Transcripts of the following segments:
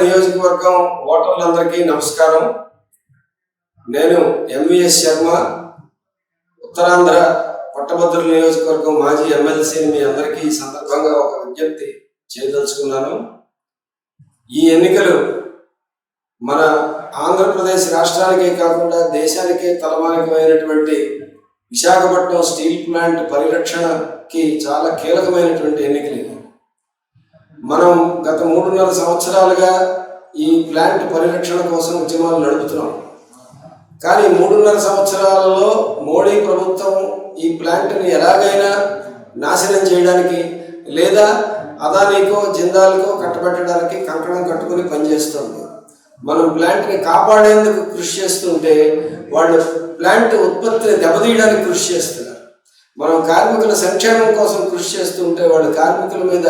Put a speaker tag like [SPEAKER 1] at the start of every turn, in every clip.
[SPEAKER 1] నియోజకవర్గం ఓటర్లందరికీ నమస్కారం. నేను ఎంవిఎస్ శర్మ ఉత్తరాంధ్ర పట్టభద్రుల నియోజకవర్గం మాజీ ఎమ్మెల్సీని మీ అందరికీ ఈ సందర్భంగా ఒక విజ్ఞప్తి చేయదలుచుకున్నాను. ఈ ఎన్నికలు మన ఆంధ్రప్రదేశ్ రాష్ట్రానికే కాకుండా దేశానికే తలమానికమైనటువంటి విశాఖపట్నం స్టీల్ ప్లాంట్ పరిరక్షణకి చాలా కీలకమైనటువంటి ఎన్నికలు మనం గత మూడున్నర సంవత్సరాలుగా ఈ ప్లాంట్ పరిరక్షణ కోసం ఉద్యమాలు నడుపుతున్నాం. కానీ మూడున్నర సంవత్సరాలలో మోడీ ప్రభుత్వం ఈ ప్లాంట్ని ఎలాగైనా నాశనం చేయడానికి లేదా అదానికో జిందాల్కో కట్టబెట్టడానికి కంకణం కట్టుకుని పనిచేస్తుంది. మనం ప్లాంట్ని కాపాడేందుకు కృషి చేస్తుంటే వాళ్ళు ప్లాంట్ ఉత్పత్తిని దెబ్బతీయడానికి కృషి చేస్తున్నారు. మనం కార్మికుల సంక్షేమం కోసం కృషి చేస్తుంటే వాళ్ళు కార్మికుల మీద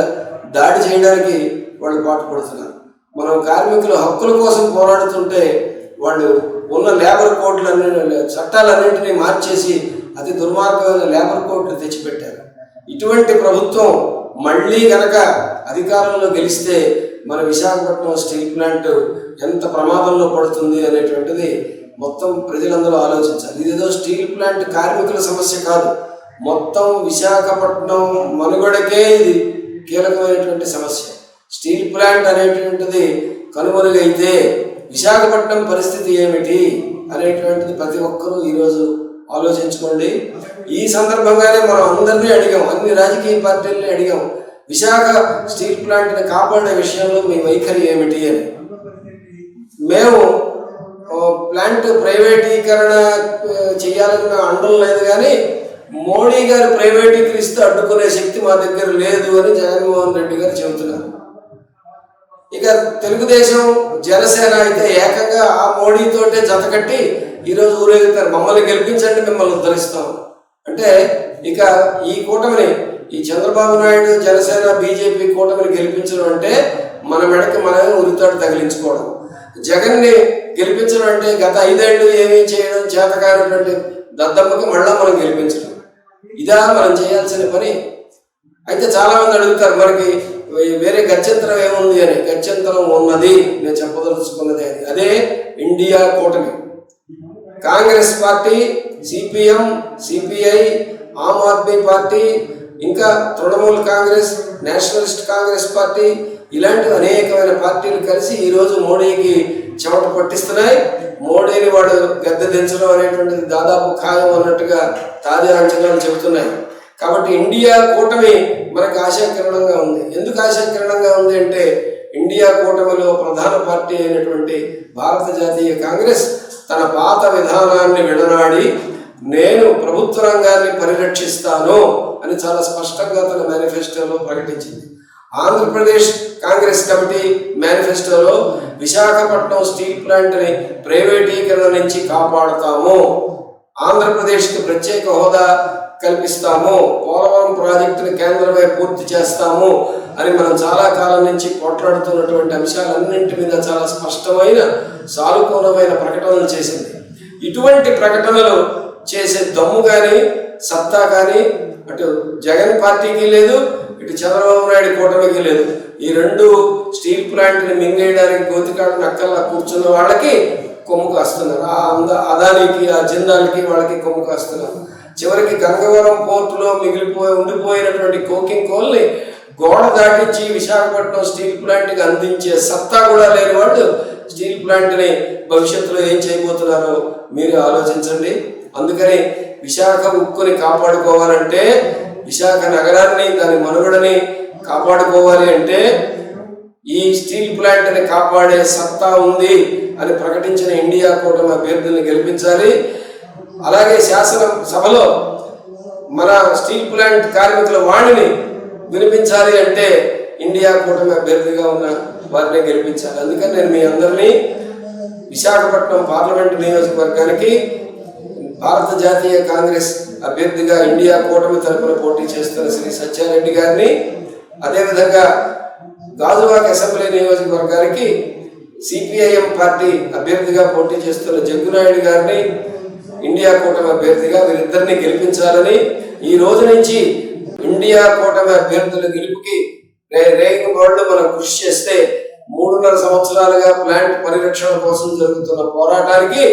[SPEAKER 1] దాడి చేయడానికి వాళ్ళు పాటుపడుతున్నారు. మనం కార్మికుల హక్కుల కోసం పోరాడుతుంటే వాళ్ళు ఉన్న లేబర్ కోడ్లన్నీ చట్టాలన్నింటినీ మార్చేసి అతి దుర్మార్గమైన లేబర్ కోడ్లు తెచ్చిపెట్టారు. ఇటువంటి ప్రభుత్వం మళ్ళీ గనక అధికారంలో గెలిస్తే మన విశాఖపట్నం స్టీల్ ప్లాంట్ ఎంత ప్రమాదంలో పడుతుంది అనేటువంటిది మొత్తం ప్రజలందరూ ఆలోచించాలి. ఇదేదో స్టీల్ ప్లాంట్ కార్మికుల సమస్య కాదు. మొత్తం విశాఖపట్నం మనుగడకే ఇది. కీలకమైనటువంటి సమస్య. స్టీల్ ప్లాంట్ అనేటువంటిది కనుమరుగైతే విశాఖపట్నం పరిస్థితి ఏమిటి అనేటువంటిది ప్రతి ఒక్కరూ ఈరోజు ఆలోచించుకోండి. ఈ సందర్భంగానే మనం అందరినీ అడిగాం అన్ని రాజకీయ పార్టీలని అడిగాం విశాఖ స్టీల్ ప్లాంట్ని కాపాడే విషయంలో మీ వైఖరి ఏమిటి అని. మేము ప్లాంట్ ప్రైవేటీకరణ ఆ, చేయాలని మేము అనడం లేదు కానీ మోడీ గారు ప్రైవేటీకరిస్తే అడ్డుకునే శక్తి మా దగ్గర లేదు అని జగన్మోహన్ రెడ్డి గారు చెబుతున్నారు. ఇక తెలుగుదేశం జనసేన అయితే ఏకంగా ఆ మోడీతోటే జతకట్టి ఈరోజు ఊరేగుతారు. మమ్మల్ని గెలిపించండి మిమ్మల్ని ఉద్ధరిస్తాం. అంటే ఇక ఈ కూటమిని ఈ చంద్రబాబు నాయుడు జనసేన బీజేపీ కూటమిని గెలిపించడం అంటే మన మెడకి మనమే ఉరితాడు తగిలించుకోవడం. జగన్ని గెలిపించడం అంటే గత ఐదేళ్ళు ఏమీ చేయడం చేతకానటువంటి దద్దమ్మకి మళ్ళా మనం గెలిపించడం. ఇదా మనం చేయాల్సిన పని. అయితే చాలా మంది అడుగుతారు మనకి వేరే గత్యంతరం ఏముంది? అని. గత్యంతరం ఉన్నది. నేను చెప్పదలుచుకున్నది అది. అదే ఇండియా కూటమి. Congress party CPM CPI Aam Aadmi party ఇంకా తృణమూల్ కాంగ్రెస్ నేషనలిస్ట్ కాంగ్రెస్ పార్టీ ఇలాంటి అనేకమైన పార్టీలు కలిసి ఈరోజు మోడీకి చెమట పట్టిస్తున్నాయి. మోడీని వాడు గద్దె దించడం అనేటువంటిది దాదాపు ఖాయం అన్నట్టుగా తాజా అంచనాలు చెబుతున్నాయి. కాబట్టి ఇండియా కూటమి మనకు ఆశాకిరణంగా ఉంది. ఎందుకు ఆశాకిరణంగా ఉంది అంటే ఇండియా కూటమిలో ప్రధాన పార్టీ అయినటువంటి భారత జాతీయ కాంగ్రెస్ తన పాత విధానాన్ని విడనాడి నేను ప్రభుత్వ రంగాన్ని పరిరక్షిస్తాను అని చాలా స్పష్టంగా తన మేనిఫెస్టోలో ప్రకటించింది. ఆంధ్రప్రదేశ్ కాంగ్రెస్ కమిటీ మేనిఫెస్టోలో విశాఖపట్నం స్టీల్ ప్లాంట్ని ప్రైవేటీకరణ నుంచి కాపాడుతాము. ఆంధ్రప్రదేశ్కి ప్రత్యేక హోదా కల్పిస్తాము. పోలవరం ప్రాజెక్టుని కేంద్రమే పూర్తి చేస్తాము అని మనం చాలా కాలం నుంచి పోట్లాడుతున్నటువంటి అంశాలన్నింటి మీద చాలా స్పష్టమైన సానుకూలమైన ప్రకటనలు చేసింది. ఇటువంటి ప్రకటనలు చేసే దమ్ము కానీ సత్తా కానీ అటు జగన్ పార్టీకి లేదు ఇటు చంద్రబాబు నాయుడు కూటమికి లేదు ఈ రెండు స్టీల్ ప్లాంట్ని మింగేయడానికి గోతికాడు నక్కల్లా కూర్చున్న వాళ్ళకి కొమ్ము కాస్తున్నారు. ఆ అంద అదానికి ఆ జిందాలకి వాళ్ళకి కొమ్ము కాస్తున్నారు. చివరికి గంగవరం పోర్టులో మిగిలిపోయి ఉండిపోయినటువంటి కోకింగ్ కోల్ని గోడ దాటించి విశాఖపట్నం స్టీల్ ప్లాంట్కి అందించే సత్తా కూడా లేని వాళ్ళు స్టీల్ ప్లాంట్ని భవిష్యత్తులో ఏం చేయబోతున్నారో మీరు ఆలోచించండి. అందుకని విశాఖ ఉక్కుని కాపాడుకోవాలంటే విశాఖ నగరాన్ని దాని మనుగడని కాపాడుకోవాలి అంటే ఈ స్టీల్ ప్లాంట్ని కాపాడే సత్తా ఉంది అని ప్రకటించిన ఇండియా కూటమి అభ్యర్థుల్ని గెలిపించాలి. అలాగే శాసన సభలో మన స్టీల్ ప్లాంట్ కార్మికుల వాణిని వినిపించాలి అంటే ఇండియా కూటమి అభ్యర్థిగా ఉన్న వారిని గెలిపించాలి. అందుకని నేను మీ అందరినీ విశాఖపట్నం పార్లమెంటు నియోజకవర్గానికి భారత జాతీయ కాంగ్రెస్ అభ్యర్థిగా ఇండియా కూటమి తరపున పోటీ చేస్తున్న శ్రీ సత్యారెడ్డి గారిని అదేవిధంగా గాజువాక అసెంబ్లీ నియోజకవర్గానికి సిపిఐఎం పార్టీ అభ్యర్థిగా పోటీ చేస్తున్న జగ్గునాయుడు గారిని ఇండియా కూటమి అభ్యర్థిగా వీరిద్దరిని గెలిపించాలని ఈ రోజు నుంచి ఇండియా కూటమి అభ్యర్థుల గెలుపుకి రేగు బోర్డు మనం కృషి చేస్తే మూడున్నర సంవత్సరాలుగా ప్లాంట్ పరిరక్షణ కోసం జరుగుతున్న పోరాటానికి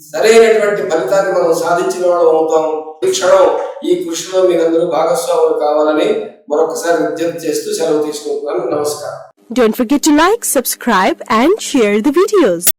[SPEAKER 1] సరైనటువంటి ఫలితాన్ని మనం సాధించిన వాళ్ళం అవుతాం. ఈ క్షణం ఈ కృషిలో మీరందరూ భాగస్వాములు కావాలని మరొకసారి విజ్ఞప్తి చేస్తూ సెలవు తీసుకుంటున్నాను. నమస్కారం.
[SPEAKER 2] Don't forget to like, subscribe and share the videos.